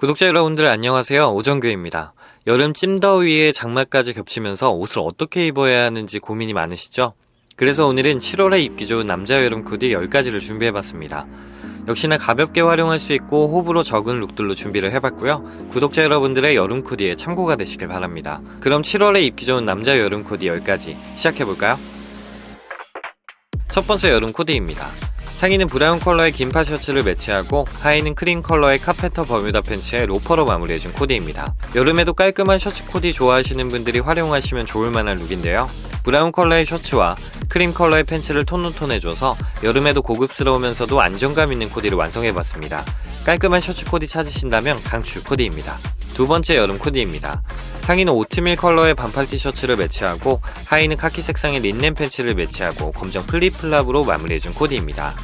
구독자 여러분들 안녕하세요. 오정규입니다. 여름 찜더위에 장마까지 겹치면서 옷을 어떻게 입어야 하는지 고민이 많으시죠? 그래서 오늘은 7월에 입기 좋은 남자 여름 코디 10가지를 준비해봤습니다. 역시나 가볍게 활용할 수 있고 호불호 적은 룩들로 준비를 해봤고요. 구독자 여러분들의 여름 코디에 참고가 되시길 바랍니다. 그럼 7월에 입기 좋은 남자 여름 코디 10가지 시작해볼까요? 첫 번째 여름 코디입니다. 상의는 브라운 컬러의 긴파 셔츠를 매치하고 하의는 크림 컬러의 카페터 버뮤다 팬츠에 로퍼로 마무리해준 코디입니다. 여름에도 깔끔한 셔츠 코디 좋아하시는 분들이 활용하시면 좋을 만한 룩인데요. 브라운 컬러의 셔츠와 크림 컬러의 팬츠를 톤온톤해줘서 여름에도 고급스러우면서도 안정감 있는 코디를 완성해봤습니다. 깔끔한 셔츠 코디 찾으신다면 강추 코디입니다. 두 번째 여름 코디입니다. 상의는 오트밀 컬러의 반팔 티셔츠를 매치하고 하의는 카키 색상의 린넨 팬츠를 매치하고 검정 플립플랍으로 마무리해준 코디입니다.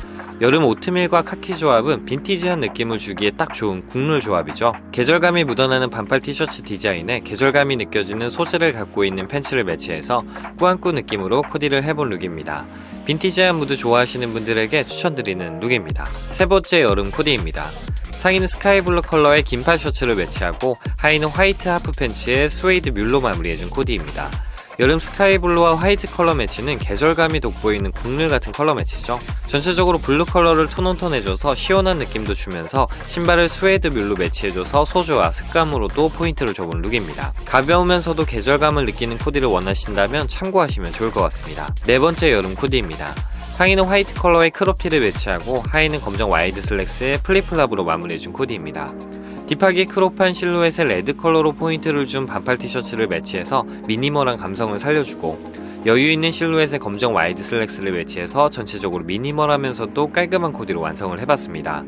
여름 오트밀과 카키 조합은 빈티지한 느낌을 주기에 딱 좋은 국룰 조합이죠. 계절감이 묻어나는 반팔 티셔츠 디자인에 계절감이 느껴지는 소재를 갖고 있는 팬츠를 매치해서 꾸안꾸 느낌으로 코디를 해본 룩입니다. 빈티지한 무드 좋아하시는 분들에게 추천드리는 룩입니다. 세 번째 여름 코디입니다. 상의는 스카이블루 컬러의 긴팔 셔츠를 매치하고 하의는 화이트 하프 팬츠에 스웨이드 뮬로 마무리해준 코디입니다. 여름 스카이블루와 화이트 컬러 매치는 계절감이 돋보이는 국룰 같은 컬러 매치죠. 전체적으로 블루 컬러를 톤온톤해줘서 시원한 느낌도 주면서 신발을 스웨이드 뮬로 매치해줘서 소주와 색감으로도 포인트를 줘본 룩입니다. 가벼우면서도 계절감을 느끼는 코디를 원하신다면 참고하시면 좋을 것 같습니다. 네 번째 여름 코디입니다. 상의는 화이트 컬러의 크롭티를 매치하고 하의는 검정 와이드 슬랙스에 플립플랍으로 마무리해준 코디입니다. 딥하게 크롭한 실루엣에 레드 컬러로 포인트를 준 반팔 티셔츠를 매치해서 미니멀한 감성을 살려주고 여유 있는 실루엣에 검정 와이드 슬랙스를 매치해서 전체적으로 미니멀하면서도 깔끔한 코디로 완성을 해봤습니다.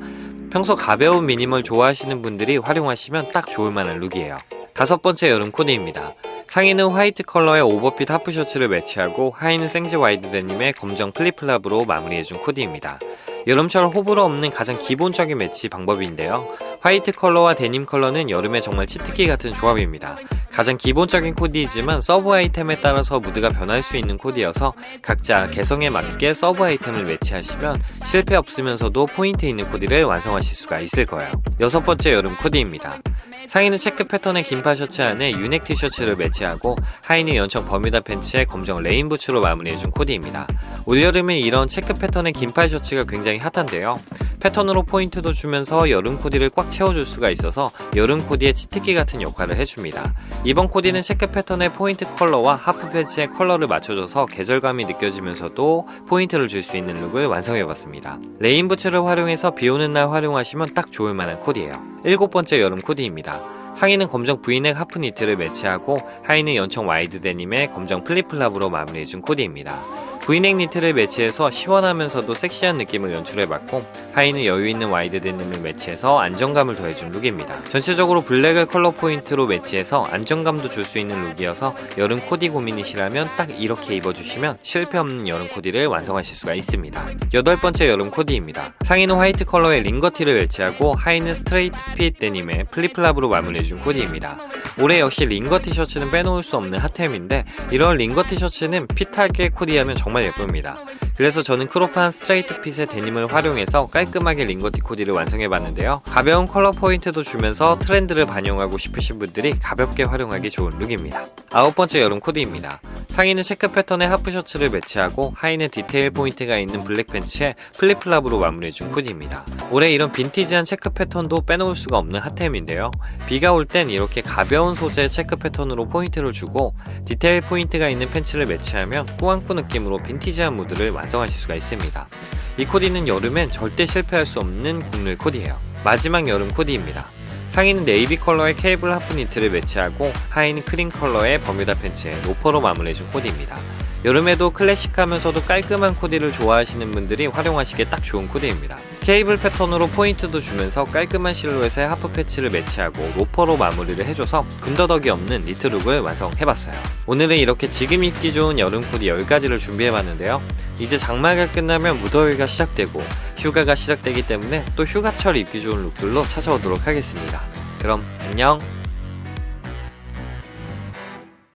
평소 가벼운 미니멀 좋아하시는 분들이 활용하시면 딱 좋을 만한 룩이에요. 다섯 번째 여름 코디입니다. 상의는 화이트 컬러의 오버핏 하프 셔츠를 매치하고 하의는 생지 와이드 데님의 검정 플립플랍으로 마무리해준 코디입니다. 여름철 호불호 없는 가장 기본적인 매치 방법인데요. 화이트 컬러와 데님 컬러는 여름에 정말 치트키 같은 조합입니다. 가장 기본적인 코디이지만 서브 아이템에 따라서 무드가 변할 수 있는 코디여서 각자 개성에 맞게 서브 아이템을 매치하시면 실패 없으면서도 포인트 있는 코디를 완성하실 수가 있을 거예요. 여섯 번째 여름 코디입니다. 상의는 체크 패턴의 긴파 셔츠 안에 유넥 티셔츠를 매치하고 하의는 연청 버뮤다 팬츠에 검정 레인 부츠로 마무리해준 코디입니다. 올여름에 이런 체크 패턴의 긴팔 셔츠가 굉장히 핫한데요. 패턴으로 포인트도 주면서 여름 코디를 꽉 채워줄 수가 있어서 여름 코디의 치트키 같은 역할을 해줍니다. 이번 코디는 체크 패턴의 포인트 컬러와 하프 팬츠의 컬러를 맞춰줘서 계절감이 느껴지면서도 포인트를 줄 수 있는 룩을 완성해봤습니다. 레인 부츠를 활용해서 비 오는 날 활용하시면 딱 좋을 만한 코디예요. 일곱 번째 여름 코디입니다. 상의는 검정 브이넥 하프 니트를 매치하고 하의는 연청 와이드 데님의 검정 플립플랍으로 마무리해준 코디입니다. 브이넥 니트를 매치해서 시원하면서도 섹시한 느낌을 연출해봤고 하의는 여유있는 와이드 데님을 매치해서 안정감을 더해준 룩입니다. 전체적으로 블랙을 컬러 포인트로 매치해서 안정감도 줄 수 있는 룩이어서 여름 코디 고민이시라면 딱 이렇게 입어주시면 실패 없는 여름 코디를 완성하실 수가 있습니다. 여덟 번째 여름 코디입니다. 상의는 화이트 컬러의 링거티를 매치하고 하의는 스트레이트 핏 데님의 플립플랍으로 마무리해준 코디입니다. 올해 역시 링거 티셔츠는 빼놓을 수 없는 핫템인데 이런 링거 티셔츠는 핏하게 코디하면 정말 예쁩니다. 그래서 저는 크롭한 스트레이트 핏의 데님을 활용해서 깔끔하게 링거티 코디를 완성해봤는데요. 가벼운 컬러 포인트도 주면서 트렌드를 반영하고 싶으신 분들이 가볍게 활용하기 좋은 룩입니다. 아홉 번째 여름 코디입니다. 상의는 체크 패턴의 하프 셔츠를 매치하고 하의는 디테일 포인트가 있는 블랙 팬츠에 플립플랍으로 마무리해준 코디입니다. 올해 이런 빈티지한 체크 패턴도 빼놓을 수가 없는 핫템인데요. 비가 올 땐 이렇게 가벼운 소재의 체크 패턴으로 포인트를 주고 디테일 포인트가 있는 팬츠를 매치하면 꾸안꾸 느낌으로 빈티지한 무드를 완성하실 수가 있습니다. 이 코디는 여름엔 절대 실패할 수 없는 국룰 코디예요. 마지막 여름 코디입니다. 상의는 네이비 컬러의 케이블 하프 니트를 매치하고 하의는 크림 컬러의 버뮤다 팬츠에 로퍼로 마무리해준 코디입니다. 여름에도 클래식하면서도 깔끔한 코디를 좋아하시는 분들이 활용하시기에 딱 좋은 코디입니다. 케이블 패턴으로 포인트도 주면서 깔끔한 실루엣에 하프 패치를 매치하고 로퍼로 마무리를 해줘서 군더더기 없는 니트룩을 완성해봤어요. 오늘은 이렇게 지금 입기 좋은 여름 코디 10가지를 준비해봤는데요. 이제 장마가 끝나면 무더위가 시작되고 휴가가 시작되기 때문에 또 휴가철 입기 좋은 룩들로 찾아오도록 하겠습니다. 그럼 안녕!